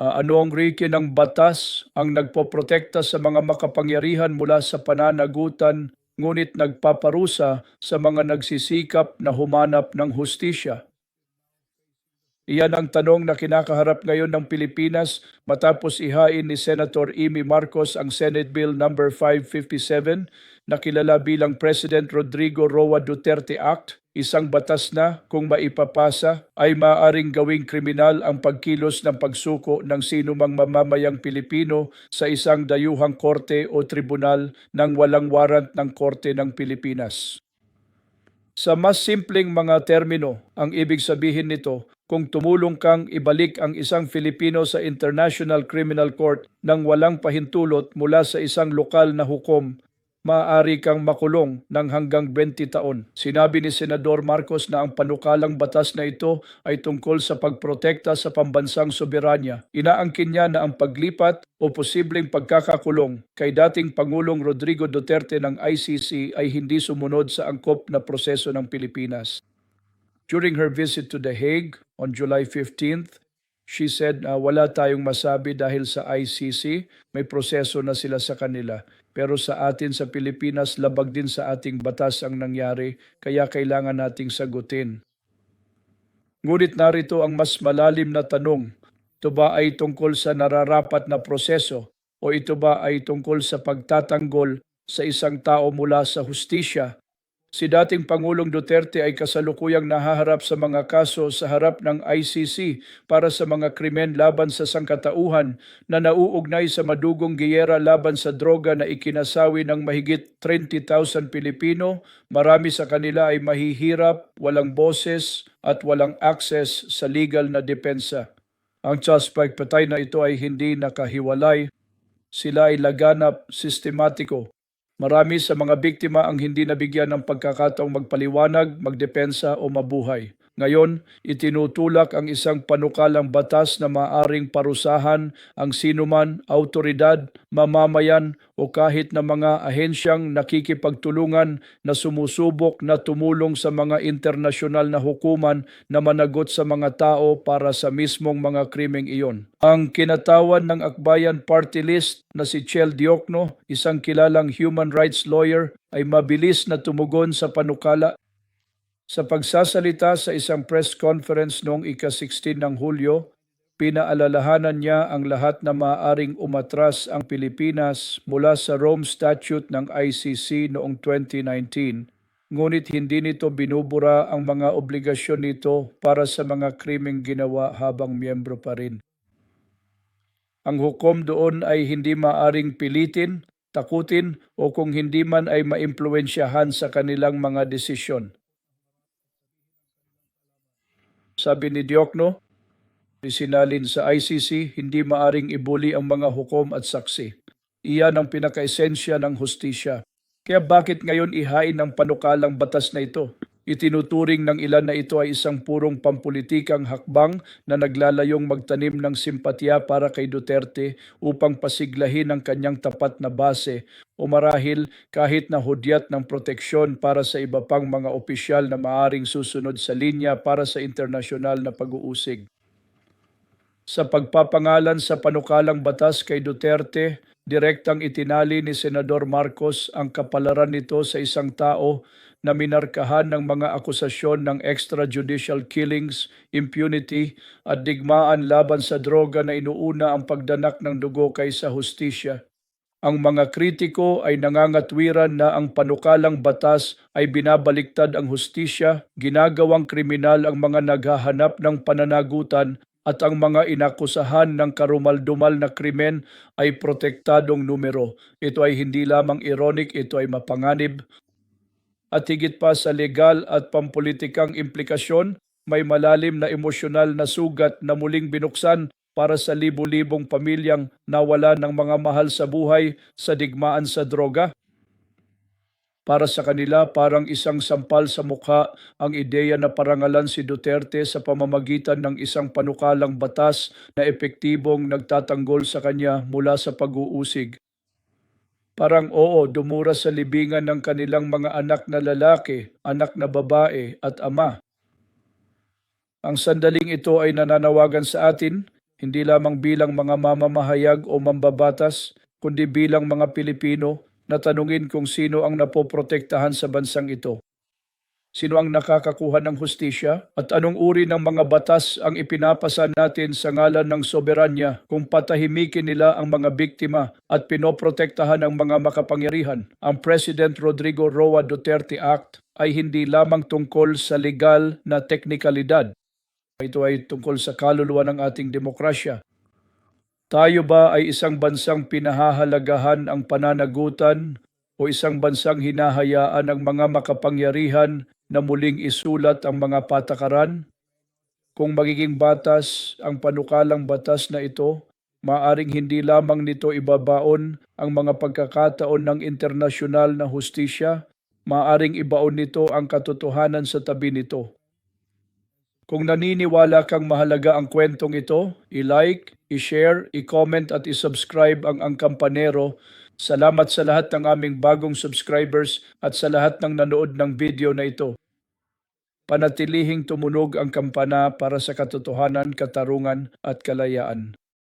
Ano ang riki ng batas ang nagpoprotekta sa mga makapangyarihan mula sa pananagutan ngunit nagpaparusa sa mga nagsisikap na humanap ng hustisya? Iyan ang tanong na kinakaharap ngayon ng Pilipinas matapos ihain ni Senator Amy Marcos ang Senate Bill number 557 na kilala bilang President Rodrigo Roa Duterte Act, isang batas na kung maipapasa ay maaring gawing kriminal ang pagkilos ng pagsuko ng sinumang mamamayang Pilipino sa isang dayuhang korte o tribunal ng walang warrant ng Korte ng Pilipinas. Sa mas simpleng mga termino, ang ibig sabihin nito, kung tumulong kang ibalik ang isang Filipino sa International Criminal Court nang walang pahintulot mula sa isang lokal na hukom, maaari kang makulong ng hanggang 20 taon. Sinabi ni Senador Marcos na ang panukalang batas na ito ay tungkol sa pagprotekta sa pambansang soberanya. Inaangkin niya na ang paglipat o posibleng pagkakakulong kay dating Pangulong Rodrigo Duterte ng ICC ay hindi sumunod sa angkop na proseso ng Pilipinas. During her visit to The Hague on July 15th, she said na wala tayong masabi dahil sa ICC, may proseso na sila sa kanila. Pero sa atin sa Pilipinas, labag din sa ating batas ang nangyari, kaya kailangan nating sagutin. Ngunit narito ang mas malalim na tanong, ito ba ay tungkol sa nararapat na proseso o ito ba ay tungkol sa pagtatanggol sa isang tao mula sa hustisya Si dating Pangulong Duterte ay kasalukuyang nahaharap sa mga kaso sa harap ng ICC para sa mga krimen laban sa sangkatauhan na nauugnay sa madugong giyera laban sa droga na ikinasawi ng mahigit 30,000 Pilipino. Marami sa kanila ay mahihirap, walang boses at walang access sa legal na depensa. Ang suspect patay na ito ay hindi nakahiwalay. Sila ay laganap sistematiko Marami sa mga biktima ang hindi nabigyan ng pagkakataong magpaliwanag, magdepensa o mabuhay. Ngayon, itinutulak ang isang panukalang batas na maaring parusahan ang sinuman, autoridad, mamamayan o kahit na mga ahensyang nakikipagtulungan na sumusubok na tumulong sa mga internasyonal na hukuman na managot sa mga tao para sa mismong mga krimeng iyon. Ang kinatawan ng Akbayan Party List na si Chel Diokno, isang kilalang human rights lawyer, ay mabilis na tumugon sa panukala sa pagsasalita sa isang press conference noong ika-16 ng Hulyo, pinaalalahanan niya ang lahat na maaaring umatras ang Pilipinas mula sa Rome Statute ng ICC noong 2019, ngunit hindi nito binubura ang mga obligasyon nito para sa mga krimeng ginawa habang miyembro pa rin. Ang hukom doon ay hindi maaring pilitin, takutin o kung hindi man ay maimpluensyahan sa kanilang mga desisyon. Sabi ni Diokno, isinalin sa ICC, hindi maaring ibuli ang mga hukom at saksi. Iyan ang pinakaesensya ng hustisya. Kaya bakit ngayon ihain ang panukalang batas na ito? Itinuturing ng ilan na ito ay isang purong pampulitikang hakbang na naglalayong magtanim ng simpatya para kay Duterte upang pasiglahin ang kanyang tapat na base o marahil kahit na hudyat ng proteksyon para sa iba pang mga opisyal na maaring susunod sa linya para sa internasyonal na pag-uusig. Sa pagpapangalan sa panukalang batas kay Duterte, direktang itinali ni Senador Marcos ang kapalaran nito sa isang tao na minarkahan ng mga akusasyon ng extrajudicial killings, impunity at digmaan laban sa droga na inuuna ang pagdanak ng dugo kaysa hustisya. Ang mga kritiko ay nangangatwiran na ang panukalang batas ay binabaliktad ang hustisya, ginagawang kriminal ang mga naghahanap ng pananagutan at ang mga inakusahan ng karumaldumal na krimen ay protektadong numero. Ito ay hindi lamang ironic, ito ay mapanganib. At higit pa sa legal at pampolitikang implikasyon, may malalim na emosyonal na sugat na muling binuksan para sa libu-libong pamilyang nawala ng mga mahal sa buhay sa digmaan sa droga. Para sa kanila, parang isang sampal sa mukha ang ideya na parangalan si Duterte sa pamamagitan ng isang panukalang batas na epektibong nagtatanggol sa kanya mula sa pag-uusig. Parang oo, dumura sa libingan ng kanilang mga anak na lalaki, anak na babae at ama. Ang sandaling ito ay nananawagan sa atin hindi lamang bilang mga mamamahayag o mambabatas, kundi bilang mga Pilipino na tanungin kung sino ang napoprotektahan sa bansang ito. Sino ang nakakakuha ng hustisya at anong uri ng mga batas ang ipinapasa natin sa ngalan ng soberanya kung patahimikin nila ang mga biktima at pinoprotektahan ang mga makapangyarihan. Ang President Rodrigo Roa Duterte Act ay hindi lamang tungkol sa legal na teknikalidad. Ito ay tungkol sa kaluluwa ng ating demokrasya. Tayo ba ay isang bansang pinahahalagahan ang pananagutan o isang bansang hinahayaan ng mga makapangyarihan na muling isulat ang mga patakaran? Kung magiging batas ang panukalang batas na ito, maaring hindi lamang nito ibabaon ang mga pagkakataon ng internasyonal na hustisya, maaring ibaon nito ang katotohanan sa tabi nito. Kung naniniwala kang mahalaga ang kwentong ito, i-like, i-share, i-comment at i-subscribe ang Ang Kampanero. Salamat sa lahat ng aming bagong subscribers at sa lahat ng nanood ng video na ito. Panatilihing tumunog ang kampana para sa katotohanan, katarungan at kalayaan.